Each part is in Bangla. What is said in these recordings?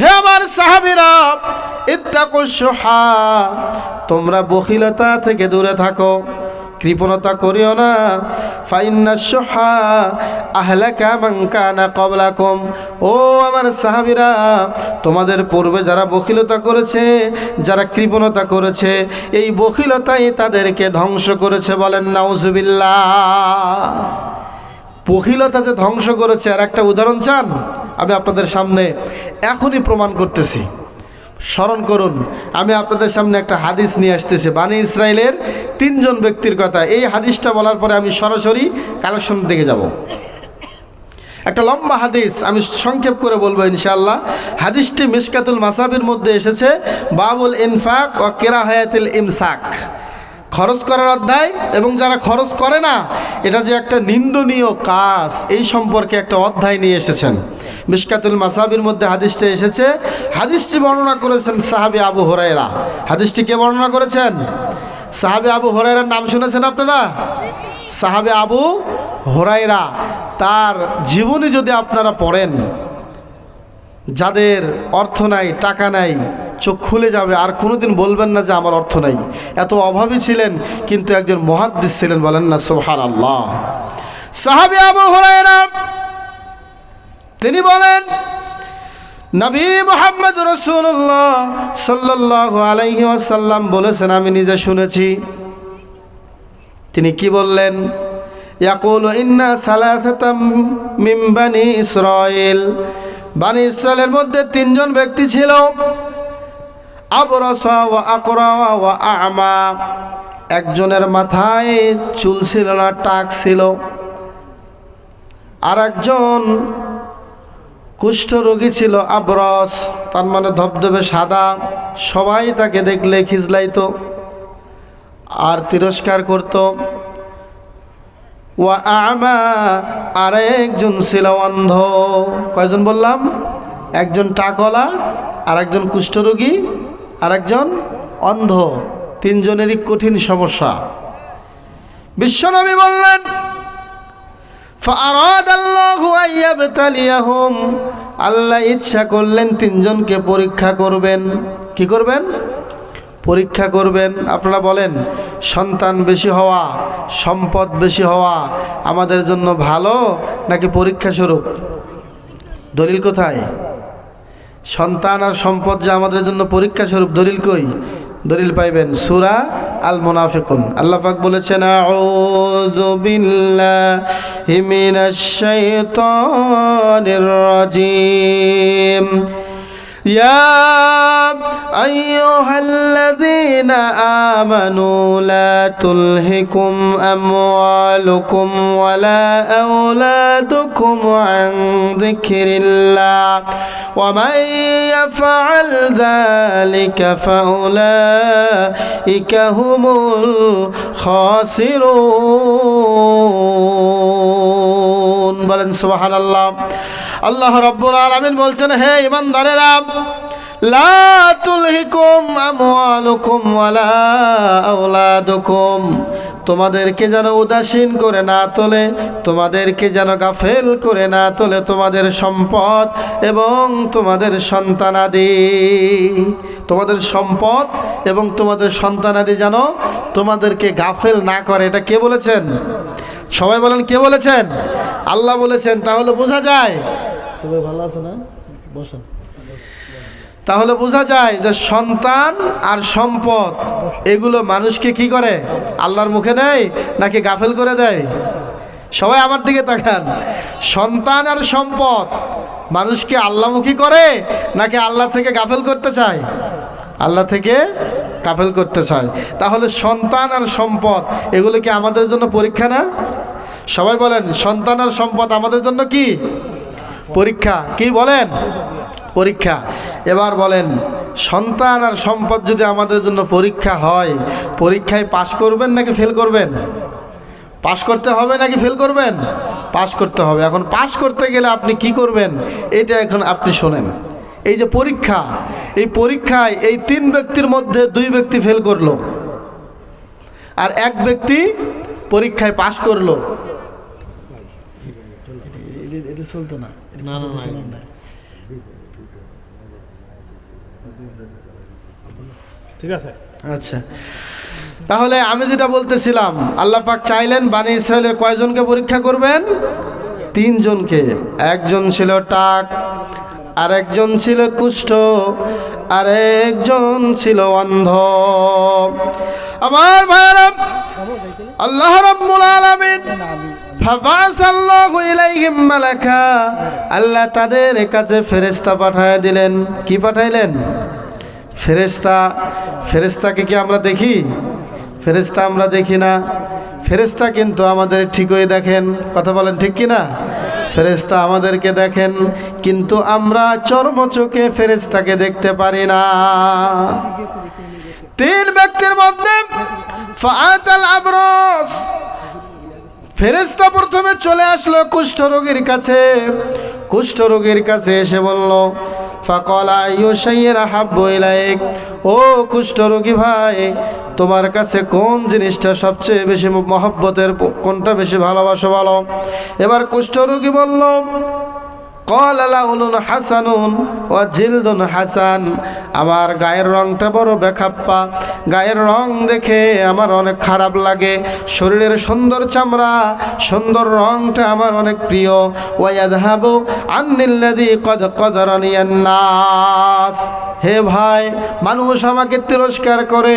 হে আমার সাহাবিরা, ইত্তাকু সুহা তোমরা বখিলতা থেকে দূরে থাকো, কৃপণতা করিও না। ফাইন্না সুহা আহলাকা মান কানা ক্বাবলাকুম। ও আমার সাহাবিরা, তোমাদের পূর্বে যারা বখিলতা করেছে, যারা কৃপণতা করেছে, এই বখিলতাই তাদেরকে ধ্বংস করেছে বলেন নাউজুবিল্লাহ। বখিলতা যে ধ্বংস করেছে, আর একটা উদাহরণ চান? আমি আপনাদের সামনে এখনই প্রমাণ করতেছি। স্মরণ করুন, আমি আপনাদের সামনে একটা হাদিস নিয়ে আসতেছি। বানি ইসরায়েলের তিনজন ব্যক্তির কথা। এই হাদিসটা বলার পরে আমি সরাসরি কালেকশন দিকে যাব। একটা লম্বা হাদিস আমি সংক্ষেপ করে বলব ইনশাআল্লাহ। হাদিসটি মিসকাতুল মাসাবির মধ্যে এসেছে, বাবুল ইনফাক ও কেরাহায়াতিল ইমসাক। খরচ করার অধ্যায় এবং যারা খরচ করে না, এটা যে একটা নিন্দনীয় কাজ, এই সম্পর্কে একটা অধ্যায় নিয়ে এসেছেন। মিসকাতুল মাসাবির মধ্যে হাদিসটা এসেছে। হাদিসটি বর্ণনা করেছেন সাহাবি আবু হরাইরা হাদিসটি কে বর্ণনা করেছেন? সাহাবি আবু হরাইরার নাম শুনেছেন আপনারা? সাহাবে আবু হরাইরা তার জীবনী যদি আপনারা পড়েন, যাদের অর্থ নাই, টাকা নাই, চোখ খুলে যাবে, আর কোনোদিন বলবেন না যে আমার অর্থ নাই। এত অভাবী ছিলেন, কিন্তু একজন মহাদ্দিস ছিলেন, বলেন না সোহার আল্লাহ সাহাবি আবু হরাইরা তিনি বলেন, নবী মোহাম্মদ রসুল্লাহ সাল্লাহ আলাইহি আসাল্লাম বলেছেন, আমি নিজে শুনেছি। তিনি কি বললেন? ইয়াকুল ইন্না সালাসাতাম মিম বানি ইসরাইল বানি ইসরায়েলের মধ্যে তিনজন ব্যক্তি ছিল, আবরসা ও আকরা ও আমা। একজনের মাথায় চুল ছিল না, টাক ছিল। আর একজন কুষ্ঠরোগী ছিল আবরস, তার মানে ধবধবে সাদা, সবাই তাকে দেখলে খিজলাইতো। আর তিরস্কার করত। ওয়া আমা, আর একজন ছিল অন্ধ। কয়জন বললাম? একজন টাকলা আর একজন কুষ্ঠরোগী আর একজন অন্ধ। তিনজনেরই কঠিন সমস্যা। বিশ্বনবী বললেন فأراد الله أن يبتليهم আল্লাহ ইচ্ছা করলেন তিনজনকে পরীক্ষা করবেন কি করবেন পরীক্ষা করবেন আপনারা বলেন সন্তান বেশি হওয়া সম্পদ বেশি হওয়া আমাদের জন্য ভালো নাকি পরীক্ষা স্বরূপ দলিল কোথায় সন্তান আর সম্পদ যে আমাদের জন্য পরীক্ষা স্বরূপ দলিল কই দলিল পাইবেন সুরা আল মুনাফিকুন আল্লাহ পাক বলেছেন আউযু বিল্লাহি মিনাশ শাইতানির রাজিম। يا أيها الذين آمنوا لا تلهكم أموالكم ولا أولادكم عن ذكر الله ومن يفعل ذلك فأولئك هم الخاسرون বলেন সুবহান আল্লাহ আল্লাহ রব্বুল আলামিন বলছেন, হে ইমানদারেরা লা তুলহিকুম তোমাদেরকে যেন উদাসীন করে না তোলে, তোমাদেরকে যেন গাফেল করে না তোলে তোমাদের সম্পদ এবং তোমাদের সন্তানাদি। তোমাদের সম্পদ এবং তোমাদের সন্তানাদি যেন তোমাদেরকে গাফেল না করে। এটা কে বলেছেন? সবাই বলেন, কে বলেছেন? আল্লাহ বলেছেন, তাহলে বোঝা যায় ভালো আছে না? বসো তাহলে বোঝা যায় যে সন্তান আর সম্পদ, এগুলো মানুষকে কি করে? আল্লাহর মুখে নেয় নাকি গাফেল করে দেয়? সবাই আমার দিকে তাকান। সন্তান আর সম্পদ, মানুষকে আল্লাহমুখী করে নাকি আল্লাহ থেকে গাফেল করতে চায়? আল্লাহ থেকে গাফেল করতে চায়। তাহলে সন্তান আর সম্পদ, এগুলো কি আমাদের জন্য পরীক্ষা না? সবাই বলেন, সন্তান আর সম্পদ আমাদের জন্য কি? পরীক্ষা, কি বলেন? পরীক্ষা। এবার বলেন, সন্তান আর সম্পদ যদি আমাদের জন্য পরীক্ষা হয়, পরীক্ষায় পাশ করবেন নাকি ফেল করবেন? পাশ করতে হবে নাকি ফেল করবেন? পাশ করতে হবে। এখন পাশ করতে গেলে আপনি কি করবেন? এটা এখন আপনি শোনেন। এই যে পরীক্ষা, এই পরীক্ষায় এই তিন ব্যক্তির মধ্যে দুই ব্যক্তি ফেল করল। আর এক ব্যক্তি পরীক্ষায় পাশ করল। এটা চলতো না। না না না ঠিক আছে? আচ্ছা। তাহলে আমি যেটা বলতেছিলাম আল্লাহ পাক চাইলেন বানি ইসরায়েলের কয়জনকে পরীক্ষা করবেন? তিনজনকে। একজন ছিল টাক আর একজন ছিল কুষ্ঠ আর একজন ছিল অন্ধ। আমার ভাইরা আল্লাহ রাব্বুল আলামিন আল্লাহ তাদের কাছে ফেরেশতা পাঠায় দিলেন। কি পাঠাইলেন? ফেরেশতা, ফেরেশতাকে কি আমরা দেখি? ফেরেশতা আমরা দেখি না। ফেরেশতা কিন্তু আমাদের ঠিকই দেখেন। কথা বলেন ঠিক কি না ফেরেশতা আমাদেরকে দেখেন, কিন্তু আমরা চর্ম চোখে ফেরেশতাকে দেখতে পারি না। তিন ব্যক্তির মধ্যে ফাআতাল আবরস। ফেরেশতা প্রথমে চলে আসলো কুষ্ঠরোগীর কাছে। কুষ্ঠরোগীর কাছে এসে বলল, ফাকলা ইউসাইয়ের হাব্বু ইলাইক। ও কুষ্ঠরোগী ভাই, তোমার কাছে কোন জিনিসটা সবচেয়ে বেশি মহব্বতের, কোনটা বেশি ভালোবাসো বলো? এবার কুষ্ঠরোগী বলল হাসানুন ও জিলদুন হাসান। আমার গায়ের রংটা বড় বেখাপ্পা। গায়ের রং দেখে আমার অনেক খারাপ লাগে। শরীরের সুন্দর চামড়া, সুন্দর রংটা আমার অনেক প্রিয়। ওয়াদহাবু আন্নিল্লাদি কদ কদরনিয়ান নাস। হে ভাই, মানুষ আমাকে তিরস্কার করে।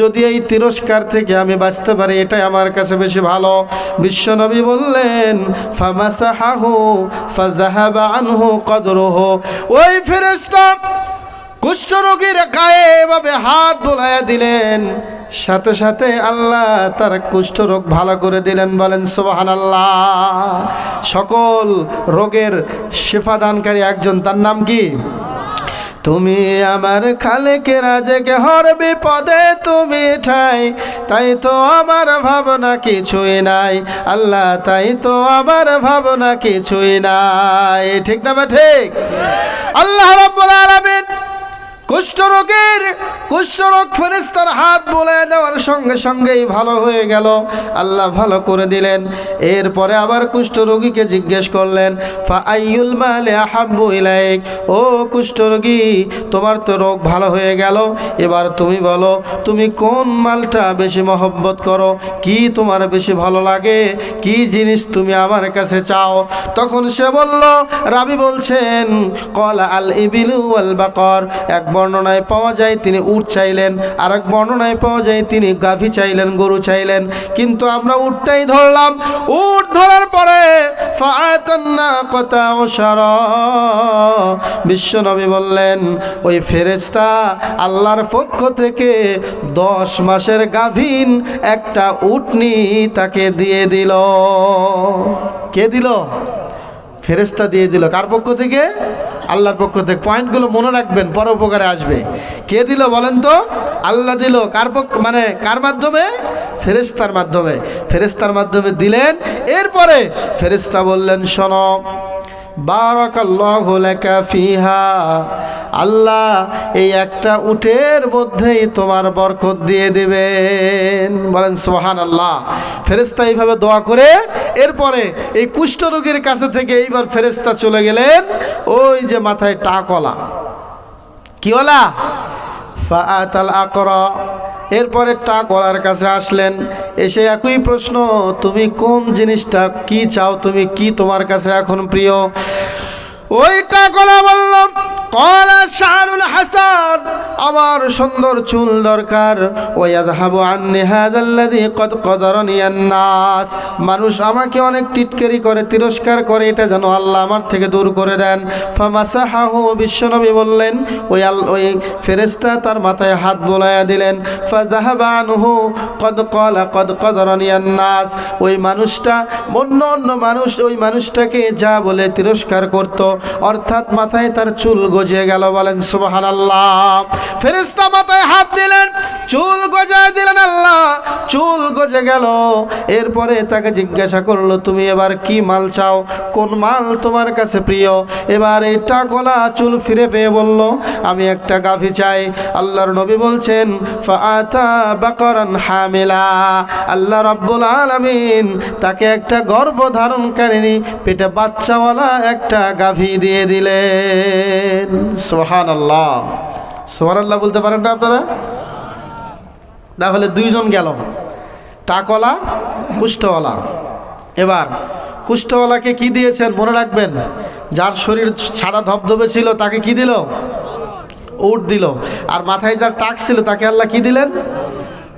যদি এই তিরস্কার থেকে আমি বাঁচতে পারি, এটাই আমার কাছে বেশি ভালো। বিশ্বনবী বললেন, ফামাসাহাহু ফাযাহাবা আনহু কদরুহু। ওই ফেরেশতা কুষ্ঠরোগীর গায়ে এভাবে হাত বোলাইয়া দিলেন। সাথে সাথে আল্লাহ তার কুষ্ঠরোগ ভালো করে দিলেন, বলেন সোবাহান আল্লাহ সকল রোগের শেফাদানকারী একজন, তার নাম কি? তুমি আমার খালেকে রাজেকে হর বিপদে তুমি ঠাই, তাই তো আমার ভাবনা কিছুই নাই। আল্লাহ, তাই তো আমার ভাবনা কিছুই নাই। ঠিক না বা ঠিক? আল্লাহ রব্বুল আলামিন কুষ্ঠরোগের কুষ্ঠরোগ ফেরেস্তার হাত বলে দেওয়ার সঙ্গে সঙ্গেই ভালো হয়ে গেল। আল্লাহ ভালো করে দিলেন। এরপরে আবার কুষ্ঠরোগীকে জিজ্ঞেস করলেন, ফা আইয়ুল মালে আহাব্বু ইলাইক? ও কুষ্ঠরোগী তোমার তো রোগ ভালো হয়ে গেল। এবার তুমি বলো, তুমি কোন মালটা বেশি মহব্বত করো? কি তোমার বেশি ভালো লাগে? কি জিনিস তুমি আমার কাছে চাও? তখন সে বলল, রাবি বলছেন, কলা আল ইবিলু আল বাকর। এক বর্ণনায় পাওয়া যায়, তিনি উট চাইলেন। আর এক বর্ণনায় পাওয়া যায়, তিনি গাভী চাইলেন, গরু চাইলেন। কিন্তু আমরা উটটাই ধরলাম। উট ধরার পরে বিশ্বনবী বললেন, ওই ফেরেস্তা আল্লাহর পক্ষ থেকে দশ মাসের গাভীন একটা উটনি তাকে দিয়ে দিল। কে দিল? ফেরেস্তা দিয়ে দিল। কার পক্ষ থেকে? আল্লাহর পক্ষ থেকে। পয়েন্টগুলো মনে রাখবেন, পর উপকারে আসবে। কে দিল বলেন তো? আল্লাহ দিল। কার পক্ষ মানে কার মাধ্যমে? ফেরেস্তার মাধ্যমে। ফেরেস্তার মাধ্যমে দিলেন। এরপরে ফেরেস্তা বললেন, শোনো বারাকাল্লাহু লাকা ফিহা। আল্লাহ এই একটা উটের মধ্যেই তোমার বরকত দিয়ে দেবেন। বলেন সোহান আল্লাহ ফেরেস্তা এইভাবে দোয়া করে, এরপরে এই কুষ্ঠরোগীর কাছে থেকে এইবার ফেরেস্তা চলে গেলেন, ওই যে মাথায় টাকলা। কিওলা ফাআতাল আকরা। এরপরে টাকলার কাছে আসলেন এসে একই প্রশ্ন, তুমি কোন জিনিসটা কি চাও? তুমি কি তোমার কাছে এখন প্রিয়? ওইটা বলল কলা হাসান আমার সুন্দর চুল দরকার। কদ মানুষ আমাকে অনেক টিটকারি করে, তিরস্কার করে, এটা যেন আল্লাহ আমার থেকে দূর করে দেন। বিশ্বনবী বললেন, ওই ওই ফেরেশতা তার মাথায় হাত বোলায়া দিলেন। কদ ক্বালা কদ নাস ওই মানুষটা, অন্য অন্য মানুষ ওই মানুষটাকে যা বলে তিরস্কার করত। অর্থাৎ মাথায় তার চুল গজিয়ে গেল বলেন সুবহানাল্লাহ। ফেরেশতা মাথায় হাত দিলেন চুল গজায় দিলেন। চুল গজে গেল। এরপরে তাকে জিজ্ঞাসা করল, তুমি এবার কি মাল চাও? কোন মাল তোমার কাছে প্রিয়? এবার এই টাকলা চুল ফিরে পেয়ে বলল, আমি একটা গাভী চাই। আল্লাহর নবী বলছেন বাকরান হামিলা। আল্লাহ রাব্বুল আলামিন তাকে একটা গর্ভ ধারণকারিনী পেটে বাচ্চাওয়ালা একটা গাভী দিয়ে দিলেন। সোহান আল্লাহ সোহান আল্লাহ বলতে পারেন না আপনারা? তাহলে দুইজন গেল। টাকওয়ালা, কুষ্ঠওয়ালা। এবার কুষ্ঠওয়ালাকে কি দিয়েছেন মনে রাখবেন? যার শরীর সাদা ধবধবে ছিল, তাকে কি দিল? উট দিল। আর মাথায় যার টাক ছিল, তাকে আল্লাহ কি দিলেন?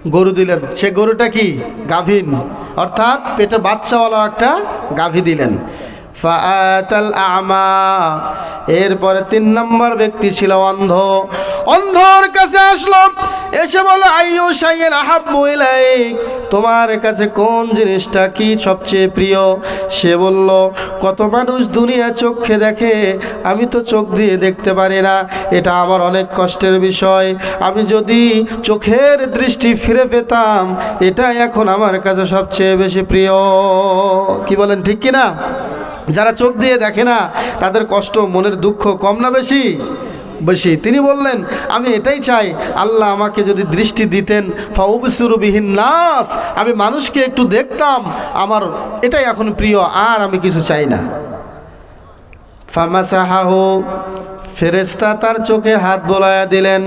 গরু দিলেন। সে গরুটা কি? গাভীন অর্থাৎ পেটে বাচ্চাওয়ালা একটা গাভী দিলেন। আমা। এরপরে তিন নম্বর ব্যক্তি ছিল অন্ধ। অন্ধর কাছে আসলো, এসে বলো আইয়ু শাইয়ের আহাব্বু ইলাইক। তোমার কাছে কোন জিনিসটা কি সবচেয়ে প্রিয়? সে বলল, কত মানুষ দুনিয়া চোখে দেখে, আমি তো চোখ দিয়ে দেখতে পারি না। এটা আমার অনেক কষ্টের বিষয়। আমি যদি চোখের দৃষ্টি ফিরে পেতাম, এটা এখন আমার কাছে সবচেয়ে বেশি প্রিয়। কি বলেন, ঠিক কি না যারা চোখ দিয়ে দেখে না, তাদের কষ্ট, মনের দুঃখ কম না বেশি? বেশি। তিনি বললেন, আমি এটাই চাই, আল্লাহ আমাকে যদি দৃষ্টি দিতেন ফাউবসুরবিহীন নাস, আমি মানুষকে একটু দেখতাম, আমার এটাই এখন প্রিয়, আর আমি কিছু চাই না। ফামাসাহাহু ফেরেস্তা তার চোখে হাত বোলায়া দিলেন।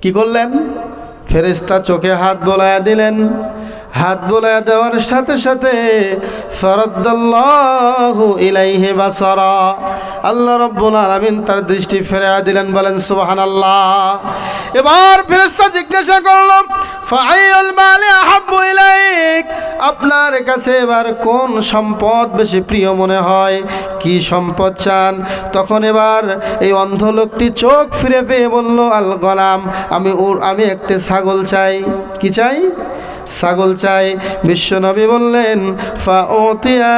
কি করলেন? ফেরেস্তা চোখে হাত বোলায়া দিলেন। হাত বোলায়া দেওয়ার সাথে সাথে ফরদ্দাল্লাহু ইলাইহি বাসারা। আল্লাহ রব্বুল আলামিন তার দৃষ্টি ফেরায়া দিলেন, বলেন, সুবহানাল্লাহ। এবার ফেরেশতা জিজ্ঞাসা করলাম ফাআইউল মালি আহাব্বু ইলাইক? আপনার কাছে এবার কোন সম্পদ বেশি প্রিয় মনে হয়? কি সম্পদ চান? তখন এবার এই অন্ধ লোকটি চোখ ফিরে পেয়ে বলল আল গলাম আমি ওর আমি একটি ছাগল চাই। কি চাই? ছাগল চাই। বিশ্বনবী বললেন ফা ওতিয়া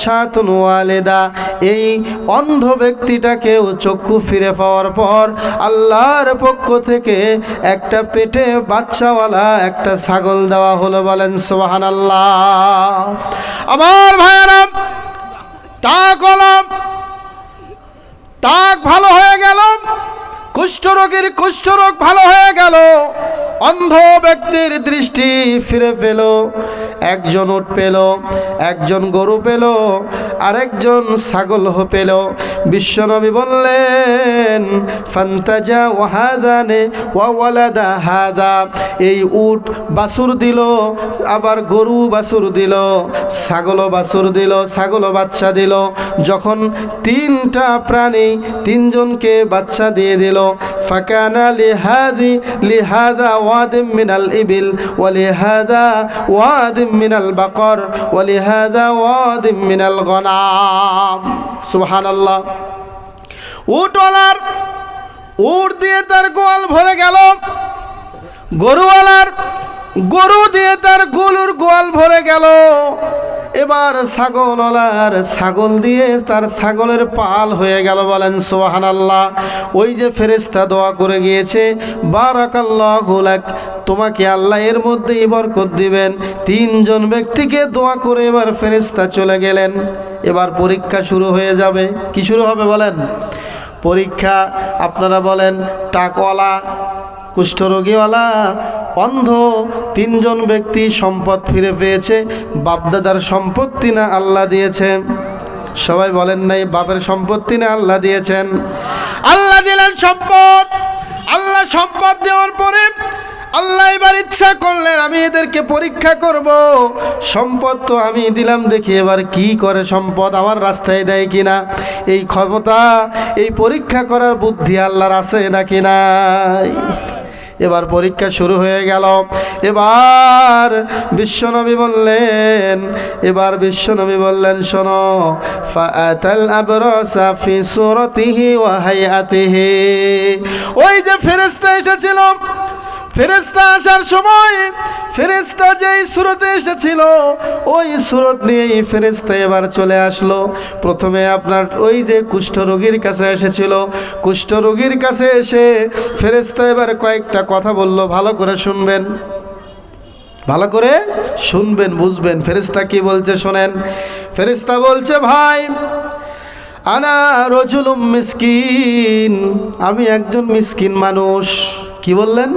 সাতুন ওয়ালেদা। এই অন্ধ ব্যক্তিটাকেও চক্ষু ফিরে পাওয়ার পর আল্লাহর পক্ষ থেকে একটা পেটে বাচ্চাওয়ালা একটা ছাগল দেওয়া হলো বলেন সোহান আল্লাহ আমার ভাইয়ারাম টাক হলাম টাক ভালো হয়ে গেল। কুষ্ঠরোগীর কুষ্ঠরোগ ভালো হয়ে গেল। অন্ধ ব্যক্তির দৃষ্টি ফিরে পেল, একজন উট পেল, একজন গরু পেল, আরেকজন ছাগল পেল। বিশ্বনবী বললেন, ফান্তাজা ওয়াহাদানে ওয়ালাদা হাদা। এই উট বাছুর দিল, আবার গরু বাছুর দিল, ছাগলও বাছুর দিল, ছাগলও বাচ্চা দিল। যখন তিনটা প্রাণী তিনজনকে বাচ্চা দিয়ে দিল, ফাকানা লিহাদি, লিহাদা ওয়াদিম মিনাল ইবিল, ওয়ালিহাদা ওয়াদিম মিনাল বাকর, ওয়ালিহাদা ওয়াদিম মিনাল গনাম। সুবহানাল্লাহ। উটওয়ালার উট দিয়ে তার গোয়াল ভরে গেল। গরুওয়ালার গরু দিয়ে তার গরুর গোয়াল ভরে গেল। এবার ছাগলওয়ালার ছাগল দিয়ে তার ছাগলের পাল হয়ে গেল বলেন সোহান আল্লাহ ওই যে ফেরেস্তা দোয়া করে গিয়েছে, বারাকাল্লাহ তোমাকে আল্লাহ এর মধ্যেই বরকত দিবেন। তিনজন ব্যক্তিকে দোয়া করে এবার ফেরেস্তা চলে গেলেন। এবার পরীক্ষা শুরু হয়ে যাবে। কি শুরু হবে বলেন? পরীক্ষা, আপনারা বলেন, টাকওয়ালা, কুষ্ঠরোগীওয়ালা অন্ধ। তিনজন ব্যক্তি সম্পদ ফিরে পেয়েছে। বাপদাদার সম্পত্তি না আল্লাহ দিয়েছেন সবাই বলেন নাই, বাপের সম্পত্তি না আল্লাহ দিয়েছেন। আল্লাহ দিলেন সম্পদ। আল্লাহ সম্পদ দেওয়ার পরে আল্লাহ এবার ইচ্ছা করলেন, আমি এদেরকে পরীক্ষা করব। সম্পদ তো আমি দিলাম দেখি এবার কি করে সম্পদ, আমার রাস্তায় দেয় কিনা? এই ক্ষমতা, এই পরীক্ষা করার বুদ্ধি আল্লাহর আছে নাকি নাই? এবার পরীক্ষা শুরু হয়ে গেল। এবার বিশ্বনবী বললেন, এবার বিশ্বনবী বললেন, শোনো ওয়া ওই যে ফেরেশতা এসেছিল ফেরেস্তা আসার সময় ফেরেস্তা যেই সুরতে এসেছিল, ওই সুরত নিয়েই ফেরেস্তা এবার চলে আসলো। প্রথমে আপনার ওই যে কুষ্ঠরোগীর কাছে এসেছিল। কুষ্ঠরোগীর কাছে এসে ফেরেস্তা এবার কয়েকটা কথা বলল, ভালো করে শুনবেন। ভালো করে শুনবেন, বুঝবেন। ফেরেস্তা কি বলছে শোনেন। ফেরেস্তা বলছে, ভাই, আনা রজুলুম মিসকিন, আমি একজন মিসকিন মানুষ। কি বললেন?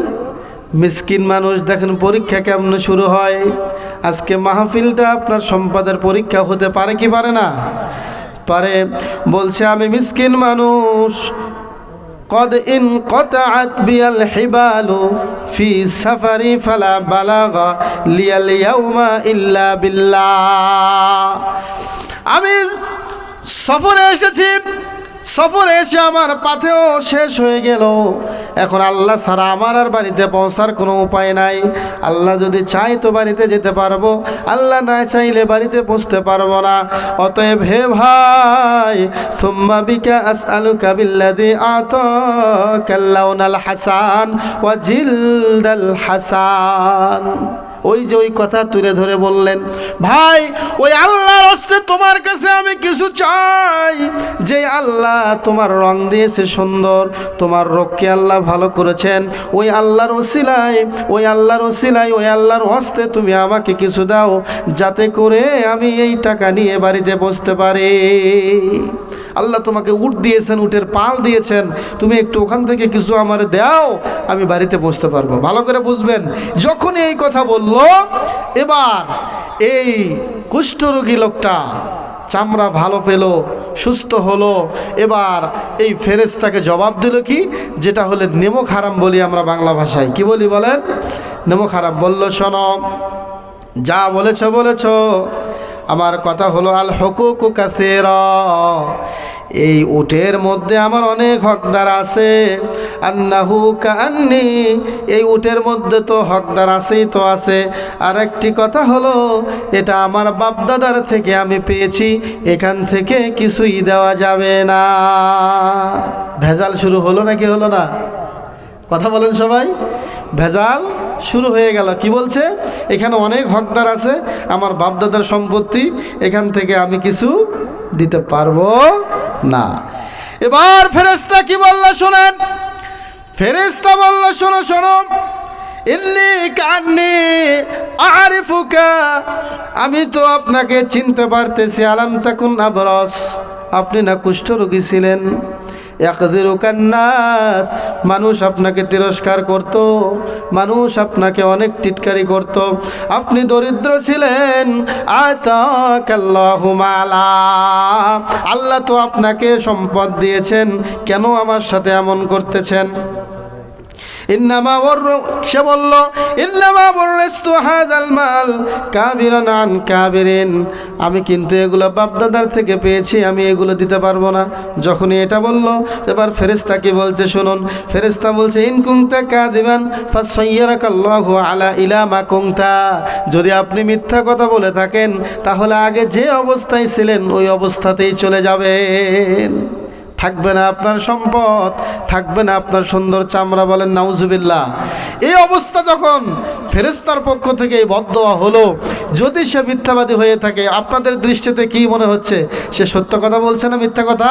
মিসকিন মানুষ দেখেন পরীক্ষা কেমন শুরু হয় আজকে মাহফিলটা আপনার সম্পদের পরীক্ষা হতে পারে কি পারে না পারে বলছে আমি মিসকিন মানুষ قد انقطعت بي الحبال في سفري فلا بلغ لي اليوم إلا بالله আমি সফরে এসেছি সফরে এসে আমার পাথেও শেষ হয়ে গেল। এখন আল্লাহ ছাড়া আমার আর বাড়িতে পৌঁছার কোনো উপায় নাই। আল্লাহ যদি চাই তো বাড়িতে যেতে পারব, আল্লাহ না চাইলে বাড়িতে পৌঁছতে পারব না। অতএব হে ভাই, সুম্মা বিকা আস আলু কাবিল্লাদি আত কাল্লাউনাল হাসান ওয়া জিলদাল হাসান। ওই যে ওই কথা তুলে ধরে বললেন, ভাই, ওই আল্লাহর হস্তে তোমার কাছে আমি কিছু চাই। যে আল্লাহ তোমার রং দিয়েছে সুন্দর, তোমার রোগকে আল্লাহ ভালো করেছেন। ওই আল্লাহর ওসিলায়, ওই আল্লাহর ওসিলায়, ওই আল্লাহর হস্তে তুমি আমাকে কিছু দাও, যাতে করে আমি এই টাকা নিয়ে বাড়িতে বসতে পারি। আল্লাহ তোমাকে উট দিয়েছেন, উটের পাল দিয়েছেন। তুমি একটু ওখান থেকে কিছু আমার দাও, আমি বাড়িতে বসতে পারব। ভালো করে বুঝবেন, যখনই এই কথা বলল, এবার এই কুষ্ঠরোগী লোকটা চামড়া ভালো পেল, সুস্থ হলো। এবার এই ফেরেস্তাকে জবাব দিল কি? যেটা হলে নেমো খারাম বলি আমরা বাংলা ভাষায়। কি বলি বলেন? নেমো খারাপ বলল, শোনো, যা বলেছ বলেছ আমার কথা হলো, আল হকুকু কাসের। এই উটের মধ্যে আমার অনেক হকদার আছে। আন্নাহু কান্নি এই উটের মধ্যে তো হকদার আছেই তো আছে। আর একটি কথা হলো, এটা আমার বাপদাদার থেকে আমি পেয়েছি, এখান থেকে কিছুই দেওয়া যাবে না। ভেজাল শুরু হলো নাকি হলো না? কথা বলেন সবাই। ভেজাল শুরু হয়ে গেল। কি বলছে? এখানে অনেক হকদার আছে, আমার বাপদাদার সম্পত্তি, এখান থেকে আমি কিছু দিতে পারব না। এবার ফেরেস্তা কি বলল শোনেন? ফেরেস্তা বলল, শোনো শোনো। আমি তো আপনাকে চিনতে পারতেছি, আলাম তাকুন আবরস। আপনি না কুষ্ঠরোগী ছিলেন। নাস মানুষ আপনাকে তিরস্কার করত, মানুষ আপনাকে অনেক টিটকারি করত। আপনি দরিদ্র ছিলেন আল্লাহ তো আপনাকে সম্পদ দিয়েছেন, কেন আমার সাথে এমন করতেছেন? ইন্নামা ওর সে বলল, ইন্নামা বররেস্তু হাদাল মাল কাবিরান আন কাবিরিন। আমি কিন্তু এগুলো বাপদাদার থেকে পেয়েছি, আমি এগুলো দিতে পারব না। যখনই এটা বলল, এবার ফেরেস্তা কি বলছে শুনুন। ফেরেস্তা বলছে, ইন কুংতা কাদিবান ফাসাইয়ারাকাল্লাহু আলা ইলামা কুংতা যদি আপনি মিথ্যা কথা বলে থাকেন, তাহলে আগে যে অবস্থায় ছিলেন, ওই অবস্থাতেই চলে যাবেন। থাকবে না আপনার সম্পদ, থাকবে না আপনার সুন্দর চামড়া বলেন নাউজুবিল্লা এই অবস্থা যখন ফেরেস্তার পক্ষ থেকে বদোয়া হলো, যদি সে মিথ্যাবাদী হয়ে থাকে, আপনাদের দৃষ্টিতে কি মনে হচ্ছে? সে সত্য কথা বলছে না মিথ্যা কথা?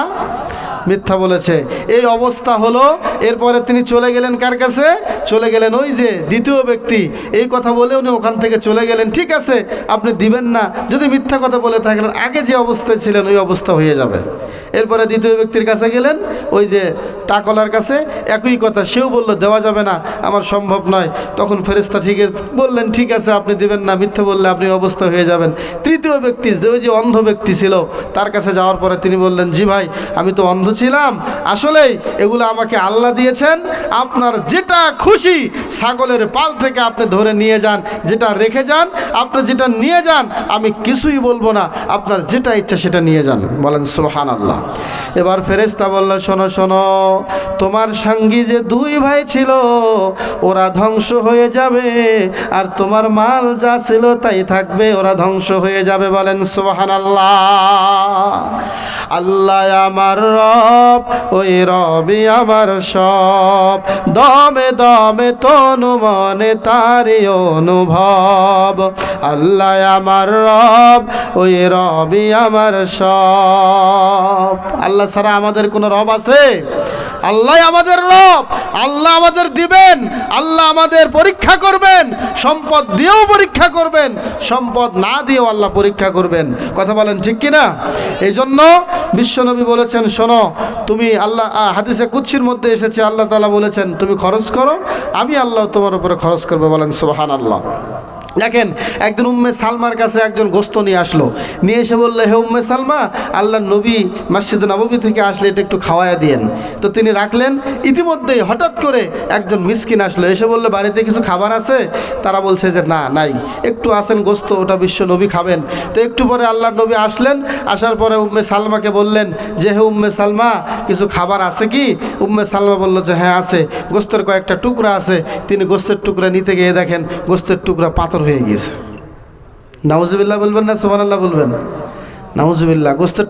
মিথ্যা বলেছে। এই অবস্থা হলো, এরপরে তিনি চলে গেলেন কার কাছে? চলে গেলেন ওই যে দ্বিতীয় ব্যক্তি। এই কথা বলে উনি ওখান থেকে চলে গেলেন। ঠিক আছে, আপনি দিবেন না। যদি মিথ্যা কথা বলে থাকলেন আগে যে অবস্থায় ছিলেন ওই অবস্থা হয়ে যাবে। এরপরে দ্বিতীয় ব্যক্তির কাছে গেলেন, ওই যে টাকলার কাছে। একই কথা, সেও বলল, দেওয়া যাবে না, আমার সম্ভব নয়। তখন ফেরেস্তা ঠিক বললেন, ঠিক আছে, আপনি দিবেন না, মিথ্যা বললে আপনি অবস্থা হয়ে যাবেন। তৃতীয় ব্যক্তি, যে ওই যে অন্ধ ব্যক্তি ছিল, তার কাছে যাওয়ার পরে তিনি বললেন, জি ভাই, আমি তো অন্ধ ছিলাম আসলেই এগুলো আমাকে আল্লাহ দিয়েছেন। আপনার যেটা খুশি ছাগলের পাল থেকে আপনি ধরে নিয়ে যান, যেটা রেখে যান, আপনি যেটা নিয়ে যান, আমি কিছুই বলব না, আপনার যেটা ইচ্ছা সেটা নিয়ে যান। বলেন সোহান আল্লাহ এবার ফেরেস্তা বলল, শোনো শোনো, তোমার সঙ্গী যে দুই ভাই ছিল, ওরা ধ্বংস হয়ে যাবে, আর তোমার মাল যা ছিল তাই থাকবে, ওরা ধ্বংস হয়ে যাবে, বলেন সোহান আল্লাহ আল্লাহ আমার রব, ওই রবি আমার সব। দমে দমে তনু মনে তারি অনুভব। আল্লাহ আমার রব, ওই রবি আমার সব। আল্লাহ ছাড়া আমাদের কোনো রব আছে? আল্লাহ আমাদের রব, আল্লাহ আমাদের দিবেন, আল্লাহ আমাদের পরীক্ষা করবেন, সম্পদ দিয়েও পরীক্ষা করবেন, সম্পদ না দিয়েও আল্লাহ পরীক্ষা করবেন। কথা বলেন ঠিক কিনা? এই জন্য বিশ্বনবী বলেছেন, শোনো, তুমি আল্লাহ হাদিসে কুচ্ছির মধ্যে এসেছে, আল্লাহ তালা বলেছেন, তুমি খরচ করো, আমি আল্লাহ তোমার উপরে খরচ করব, বলেন সোহান আল্লাহ দেখেন, একদিন উম্মে সালমার কাছে একজন গোস্ত নিয়ে আসলো। নিয়ে এসে বললে, হে উম্মে সালমা আল্লাহ নবী মসজিদ নবী থেকে আসলে এটা একটু খাওয়ায়া দিয়েন। তো তিনি রাখলেন। ইতিমধ্যেই হঠাৎ করে একজন মিসকিন আসলো। এসে বললে, বাড়িতে কিছু খাবার আছে? তারা বলছে যে, না, নাই। একটু আসেন গোস্ত, ওটা বিশ্ব নবী খাবেন। তো একটু পরে আল্লাহ নবী আসলেন। আসার পরে উম্মে সালমাকে বললেন যে, হে উম্মে সালমা, কিছু খাবার আছে কি? উম্মে সালমা বলল যে হ্যাঁ আছে। গোস্তের কয়েকটা টুকরা আছে। তিনি গোস্তের টুকরা নিতে গিয়ে দেখেন, গোস্তের টুকরা পাথর হয়ে গিয়েছে। নাউজুবিল্লাহ বলবেন না সুবহানাল্লাহ বলবেন? নাউজুবিল্লাহ গোস্তের